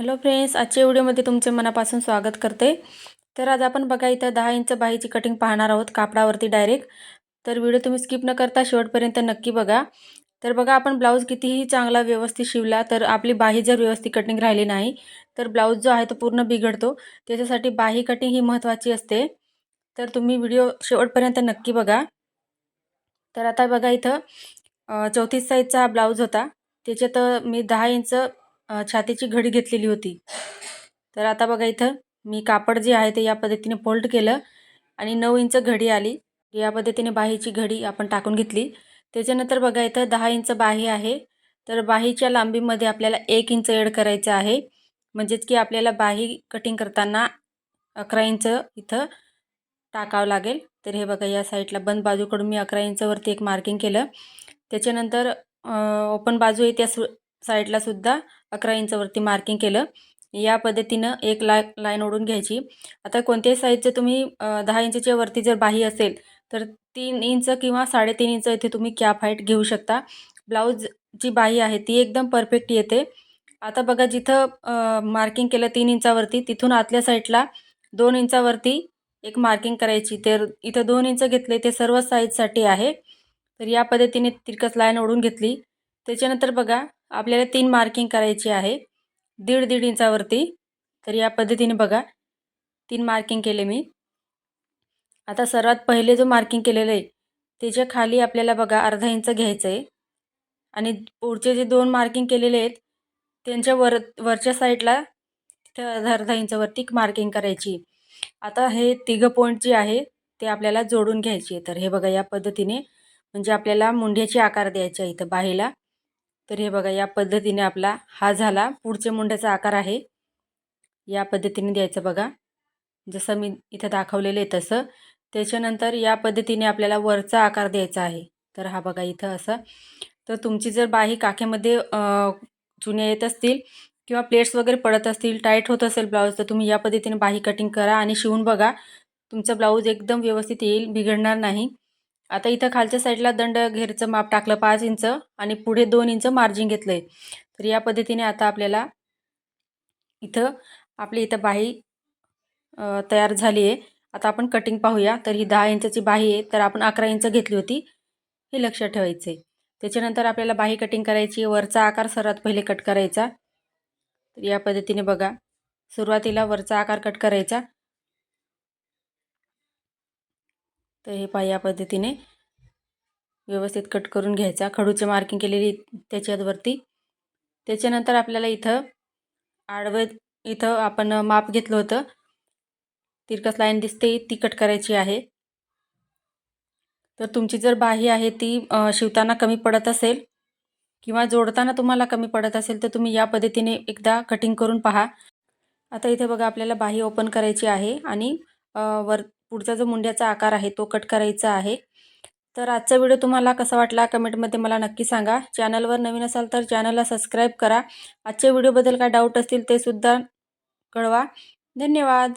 Hello friends आजच्या व्हिडिओमध्ये तुमचे मनापासून स्वागत करते. तर आज आपण बघा इथं दहा इंच बाहीची कटिंग पाहणार आहोत कापडावरती डायरेक्ट तर व्हिडिओ तुम्ही स्किप न करता शेवटपर्यंत नक्की बघा. तर बघा आपण ब्लाऊज कितीही चांगला व्यवस्थित शिवला तर आपली बाही जर व्यवस्थित कटिंग राहिली नाही तर ब्लाऊज जो आहे तो पूर्ण बिघडतो. त्याच्यासाठी बाही कटिंग ही महत्त्वाची असते. तर तुम्ही व्हिडिओ शेवटपर्यंत नक्की बघा. तर आता बघा इथं चौतीस साईजचा हा ब्लाऊज होता. त्याच्यात मी दहा इंच छातीची घडी घेतलेली होती. तर आता बघा इथं मी कापड जे आहे ते या पद्धतीने फोल्ड केलं आणि नऊ इंच घडी आली. या पद्धतीने बाहीची घडी आपण टाकून घेतली. त्याच्यानंतर बघा इथं दहा इंच बाही आहे. तर बाहीच्या लांबीमध्ये आपल्याला एक इंच एड करायचं आहे. म्हणजेच की आपल्याला बाही कटिंग करताना अकरा इंच इथं टाकावं लागेल. तर हे बघा या साईडला बंद बाजूकडून मी अकरा इंचवरती एक मार्किंग केलं. त्याच्यानंतर ओपन बाजू आहे त्या सु साईडला सुद्धा अकरा इंचावरती मार्किंग केलं. या पद्धतीनं एक लाय लाईन ओढून घ्यायची. आता कोणत्याही साईजचं तुम्ही दहा इंचच्या वरती जर बाही असेल तर तीन इंच किंवा साडेतीन इंच इथे तुम्ही कॅप हाईट घेऊ शकता. ब्लाऊज जी बाही आहे ती एकदम परफेक्ट येते. आता बघा जिथं मार्किंग केलं तीन इंचावरती तिथून आतल्या साईडला दोन इंचावरती एक मार्किंग करायची. तर इथं दोन इंच घेतले ते सर्व साईजसाठी आहे. तर या पद्धतीने तिरकस लाईन ओढून घेतली. त्याच्यानंतर बघा आपल्याला तीन मार्किंग करायची आहे. दीड दीड इंचावरती. तर या पद्धतीने बघा. तीन मार्किंग केले मी. आता सर्वात पहिले जो मार्किंग केलेलं आहे त्याच्याखाली आपल्याला बघा अर्धा इंच घ्यायचं आहे आणि पुढचे जे दोन मार्किंग केलेले आहेत त्यांच्या वर वरच्या साईडला तिथं अर्धा अर्धा इंचावरती मार्किंग करायची. आता हे तिघं पॉईंट जे आहे ते आपल्याला जोडून घ्यायचे. तर हे बघा या पद्धतीने म्हणजे आपल्याला मुंढ्याची आकार द्यायचे इथं बाहेला. तर हे बघा या पद्धतीने आपला हा झाला. पुढच्या मुंड्याचा आकार आहे. या पद्धतीने द्यायचं बघा. जसं मी इथं दाखवलेलं आहे तसं. त्याच्यानंतर या पद्धतीने आपल्याला वरचा आकार द्यायचा आहे. तर हा बघा इथं असं. तर तुमची जर बाही काखेमध्ये चुन्या येत असतील किंवा प्लेट्स वगैरे पडत असतील टाईट होत असेल ब्लाऊज तर तुम्ही या पद्धतीने बाही कटिंग करा आणि शिवून बघा. तुमचा ब्लाऊज एकदम व्यवस्थित येईल बिघडणार नाही. आता इथं खालच्या साईडला दंड घेरचं माप टाकलं पाच इंच आणि पुढे दोन इंच मार्जिन घेतलं आहे तर या पद्धतीने आता आपल्याला इथं आपली इथं बाही तयार झाली आहे. आता आपण कटिंग पाहूया. तर ही दहा इंचाची बाही आहे. तर आपण अकरा इंच घेतली होती. हे लक्षात ठेवायचं आहे त्याच्यानंतर आपल्याला बाही कटिंग करायची. वरचा आकार सर्वात पहिले कट करायचा. तर या पद्धतीने बघा. सुरुवातीला वरचा आकार कट करायचा. तर हे पहा या पद्धतीने व्यवस्थित कट करून घ्यायचा. खडूचे मार्किंग केलेली त्याच्यावरती त्याच्यानंतर आपल्याला इथं आडवे इथं आपण माप घेतलं होतं. तिरकस लाईन दिसते ती कट करायची आहे. तर तुमची जर बाही आहे ती शिवताना कमी पडत असेल किंवा जोडताना तुम्हाला कमी पडत असेल तर तुम्ही या पद्धतीने एकदा कटिंग करून पहा. आता इथे बघा आपल्याला बाही ओपन करायची आहे आणि वर पुढचा जो मुंड्याचा आकार आहे तो कट करायचा आहे. तर आजचा व्हिडिओ तुम्हाला कसा वाटला कमेंटमध्ये मला नक्की सांगा. चॅनलवर नवीन असाल तर चॅनलला सबस्क्राईब करा. आजच्या व्हिडिओबद्दल काय डाऊट असतील ते सुद्धा कळवा. धन्यवाद.